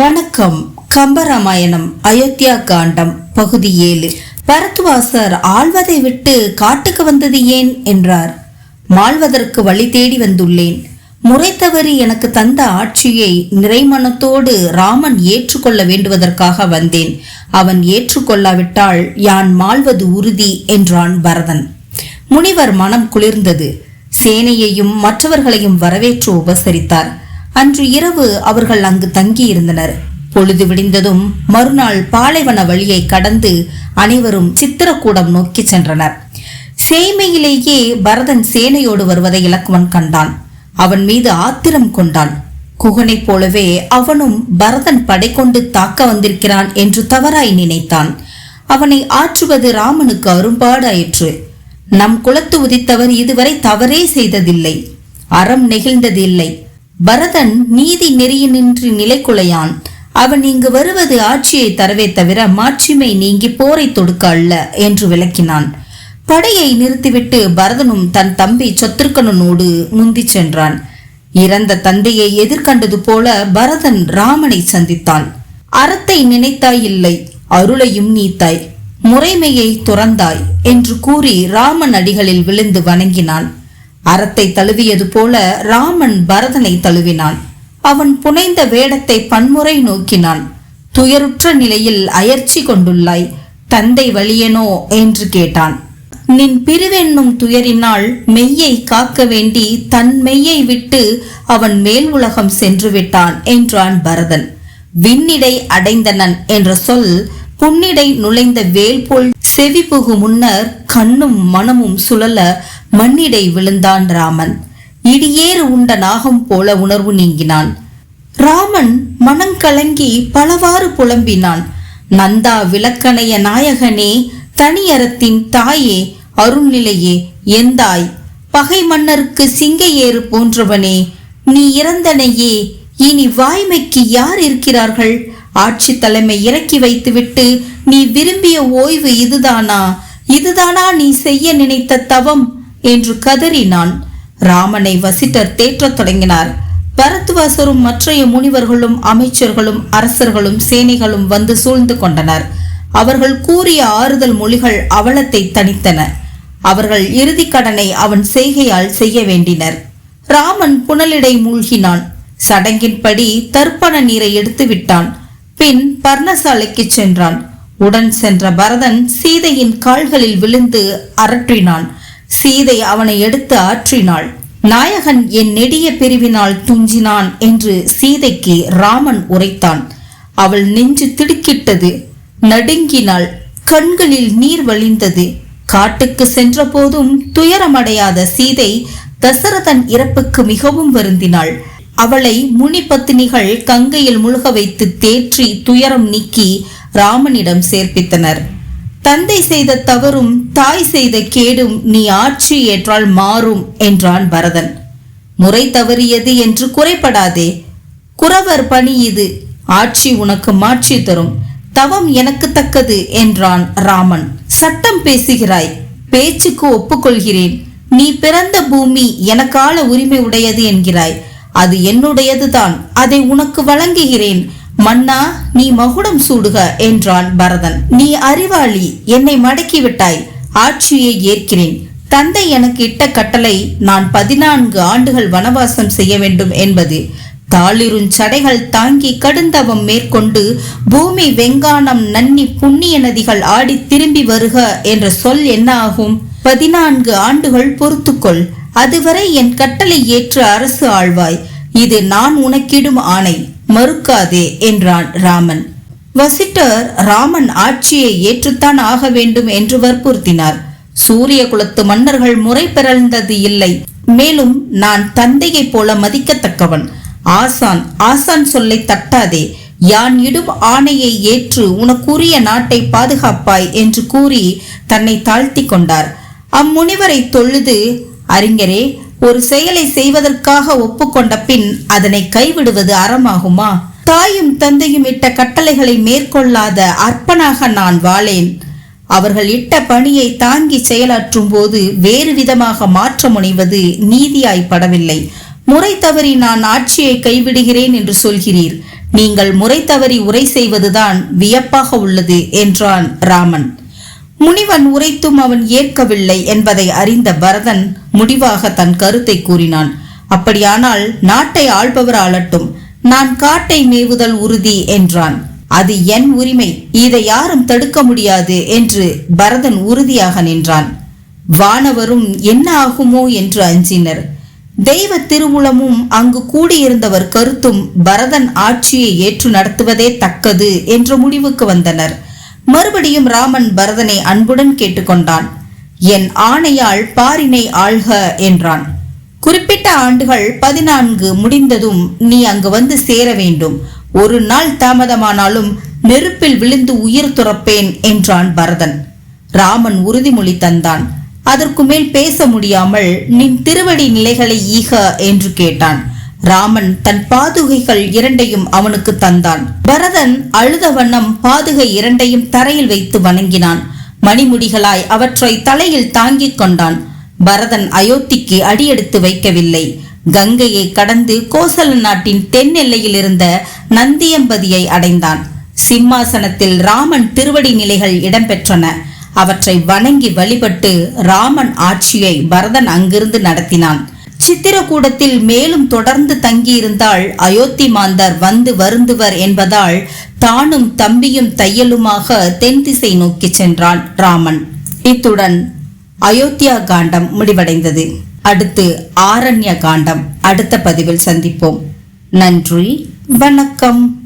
வணக்கம். கம்பராமாயணம் அயோத்தியா காண்டம் பகுதி ஏழு. பரத்வாசர் ஆழ்வதை விட்டு காட்டுக்கு வந்தது ஏன்? என்றார். மாழ்வதற்கு வழி தேடி வந்துள்ளேன். முறை தவறி எனக்கு தந்த ஆட்சியை நிறைமனத்தோடு ராமன் ஏற்றுக்கொள்ள வேண்டுவதற்காக வந்தேன். அவன் ஏற்றுக்கொள்ளாவிட்டால் யான் மாழ்வது உறுதி என்றான் பரதன். முனிவர் மனம் குளிர்ந்தது. சேனையையும் மற்றவர்களையும் வரவேற்று உபசரித்தார். அன்று இரவு அவர்கள் அங்கு தங்கியிருந்தனர். பொழுது விடிந்ததும் மறுநாள் பாலைவன வழியை கடந்து அனைவரும் சித்திரக்கூடம் நோக்கி சென்றனர். சேமையிலேயே பரதன் சேனையோடு வருவதை இலக்குவன் கண்டான். அவன் மீது ஆத்திரம் கொண்டான். குகனைப் போலவே அவனும் பரதன் படை கொண்டு தாக்க வந்திருக்கிறான் என்று தவறாய் நினைத்தான். அவனை ஆற்றுவது ராமனுக்கு அரும்பாடாயிற்று. நம் குலத்து உதித்தவர் இதுவரை தவறே செய்ததில்லை. அறம் நெகிழ்ந்ததில்லை. பரதன் நீதி நெறியினின்று நிலைக்குலையான். அவன் இங்கு வருவது ஆட்சியை தரவே தவிர மாட்சிமை நீங்கி போரை தொடுக்க அல்ல என்று விளக்கினான். படையை நிறுத்திவிட்டு பரதனும் தன் தம்பி சத்ருக்கனனோடு முந்திச் சென்றான். இறந்த தந்தையை எதிர்கண்டது போல பரதன் ராமனை சந்தித்தான். அறத்தை நினைத்தாய் இல்லை அருளையும் நீத்தாய். முறைமையை துறந்தாய் என்று கூறி ராமன் அடிகளில் விழுந்து வணங்கினான். அறத்தை தழுவியது போல ராமன் பரதனை தழுவினான். அவன் புனைந்த வேடத்தை பன்முறை நோக்கினான். துயருற்ற நிலையில் அயர்ச்சி கொண்டுள்ளாய் தந்தை வழியனோ? என்று கேட்டான். நின் பிரிவென்னும் துயரினால் மெய்யை காக்க வேண்டி தன் மெய்யை விட்டு அவன் மேல் உலகம் சென்று விட்டான் என்றான் பரதன். விண்ணிடை அடைந்தனன் என்ற சொல் புன்னிடை நுழைந்த வேல் போல் செவி புகு முன்னர் கண்ணும் மனமும் சுழல மண்ணிடை விழுந்தான் ராமன். இடியேறு உண்ட நாகம் போல உணர்வு நீங்கினான். ராமன் மனங்கலங்கி பலவாறு புலம்பினான். நந்தா விளக்கணைய நாயகனே தனியறத்தின் தாயே அருள்நிலையே எந்தாய் பகை மன்னருக்கு சிங்க ஏறு போன்றவனே நீ இறந்தனையே இனி வாய்மைக்கு யார் இருக்கிறார்கள்? ஆட்சி தலைமை இறக்கி வைத்துவிட்டு நீ விரும்பிய ஓய்வு இதுதானா? இதுதானா நீ செய்ய நினைத்த தவம்? என்று கதறினான். ராமனை வசிட்டர் தேற்றத் தொடங்கினார். பரத்வாசரும் மற்றைய முனிவர்களும் அமைச்சர்களும் அரசர்களும் சேனைகளும் வந்து சூழ்ந்து கொண்டனர். அவர்கள் கூறிய ஆறுதல் மொழிகள் அவலத்தை தணித்தன. அவர்கள் இறுதி கடனை அவன் செய்கையால் செய்ய வேண்டினர். ராமன் புனலிடை மூழ்கினான். சடங்கின்படி தர்ப்பண நீரை எடுத்து விட்டான் பின் பர்ணசாலைக்கு சென்றான். உடன் சென்ற பரதன் சீதையின் கால்களில் விழுந்து அரற்றினான். சீதை அவனை எடுத்து ஆற்றினாள். நாயகன் என் நெடிய பிரிவினால் துஞ்சினான் என்று சீதைக்கு ராமன் உரைத்தான். அவள் நெஞ்சு திடுக்கிட்டது. நடுங்கினாள். கண்களில் நீர் வழிந்தது. காட்டுக்கு சென்றபோதும் துயரமடையாத சீதை தசரதன் இறப்புக்கு மிகவும் வருந்தினாள். அவளை முனி பத்தினிகள் கங்கையில் முழுக வைத்து தேற்றி துயரம் நீக்கி ராமனிடம் சேர்ப்பித்தனர். தந்தை செய்த தவறும் தாய் செய்த கேடும் நீ ஆட்சி ஏற்றால் மாறும் என்றான் பரதன். முறை தவறியது என்று குறைபடாதே. குறவர் பணி இது. ஆட்சி உனக்கு மாட்சி தரும். தவம் எனக்கு தக்கது என்றான் ராமன். சட்டம் பேசுகிறாய். பேச்சுக்கு ஒப்புக்கொள்கிறேன். நீ பிறந்த பூமி எனக்கால உரிமை உடையது என்கிறாய். அது என்னுடையதுதான். அதை உனக்கு வழங்குகிறேன். மன்னா நீ மகுடம் சூடுக என்றான் பரதன். நீ அறிவாளி என்னை மடக்கி விட்டாய் ஆட்சியை ஏற்கிறேன். தந்தை எனக்கு இட்ட கட்டளை நான் பதினான்கு ஆண்டுகள் வனவாசம் செய்ய வேண்டும் என்பது. தாளிருஞ் சடைகள் தாங்கி கடுந்தவம் மேற்கொண்டு பூமி வெங்கானம் நன்னி புண்ணிய நதிகள் ஆடி திரும்பி வருக என்ற சொல் என்ன ஆகும் பதினான்கு ஆண்டுகள் பொறுத்துக்கொள். அதுவரை என் கட்டளை ஏற்று அரசு ஆழ்வாய். இது நான் உனக்கிடும் ஆணை. மறுக்காதே என்றான் ராமன். வசிட்டர் ராமன் ஆட்சியை ஏற்றுத்தான் ஆக வேண்டும் என்று வற்புறுத்தினார். சூரிய குலத்து மன்னர்கள் முறை பிறந்தது இல்லை. மேலும் நான் தந்தையைப் போல மதிக்கத்தக்கவன். ஆசான் ஆசான் சொல்லை தட்டாதே. யான் இடும் ஆணையை ஏற்று உனக்குரிய நாட்டை பாதுகாப்பாய் என்று கூறி தன்னை தாழ்த்தி கொண்டார். அம்முனிவரை தொழுது அறிஞரே ஒரு செயலை செய்வதற்காக ஒப்புக்கொண்ட பின் அதனை கைவிடுவது அறமாகுமா? தாயும் தந்தையும் இட்ட கட்டளைகளை மேற்கொள்ளாத அர்ப்பனாக நான் வாழேன். அவர்கள் இட்ட பணியை தாங்கி செயலாற்றும் போது வேறு விதமாக மாற்ற முனைவது நீதியாய்ப்படவில்லை முறை தவறி நான் ஆட்சியை கைவிடுகிறேன் என்று சொல்கிறீர். நீங்கள் முறை தவறி உரை செய்வதுதான் வியப்பாக உள்ளது என்றான் ராமன். முனிவன் உரைத்தும் அவன் ஏற்கவில்லை என்பதை அறிந்த பரதன் முடிவாக தன் கருத்தை கூறினான். அப்படியானால் நாட்டை ஆள்பவர் ஆளட்டும் நான் காட்டை மேவுதல் உறுதி என்றான். அது என் உரிமை இதை யாரும் தடுக்க முடியாது என்று பரதன் உறுதியாக நின்றான். வானவரும் என்ன ஆகுமோ என்று அஞ்சினர். தெய்வ திருவுளமும் அங்கு கூடியிருந்தவர் கருத்தும் பரதன் ஆட்சியை ஏற்று நடத்துவதே தக்கது என்ற முடிவுக்கு வந்தனர். மறுபடியும் ராமன் பரதனை அன்புடன் கேட்டுக்கொண்டான். என் ஆணையால் பாரினை ஆள்க என்றான். குறிப்பிட்ட ஆண்டுகள் பதினான்கு முடிந்ததும் நீ அங்கு வந்து சேர வேண்டும். ஒரு நாள் தாமதமானாலும் நெருப்பில் விழுந்து உயிர் துறப்பேன் என்றான் பரதன். ராமன் உறுதிமொழி தந்தான். அதற்கு மேல் பேச முடியாமல் நின் திருவடி நிலைகளை ஈக என்று கேட்டான். ராமன் தன் பாதுகைகள் இரண்டையும் அவனுக்கு தந்தான். பரதன் அழுத வண்ணம் பாதுகை இரண்டையும் தரையில் வைத்து வணங்கினான். மணிமுடிகளாய் அவற்றை தலையில் தாங்கிக் கொண்டான். பரதன் அயோத்திக்கு அடியெடுத்து வைக்கவில்லை. கங்கையை கடந்து கோசல நாட்டின் தென் எல்லையில் இருந்த நந்தியம்பதியை அடைந்தான். சிம்மாசனத்தில் ராமன் திருவடி நிலைகள் இடம்பெற்றன. அவற்றை வணங்கி வழிபட்டு ராமன் ஆட்சியை பரதன் அங்கிருந்து நடத்தினான். சித்திரக்கூடத்தில் மேலும் தொடர்ந்து தங்கியிருந்தால் அயோத்தி மாந்தர் வந்து வருந்துவர் என்பதால் தானும் தம்பியும் தையலுமாக தென் திசை நோக்கி சென்றான் ராமன். இத்துடன் அயோத்தியா காண்டம் முடிவடைந்தது. அடுத்து ஆரண்ய காண்டம். அடுத்த பதிவில் சந்திப்போம். நன்றி. வணக்கம்.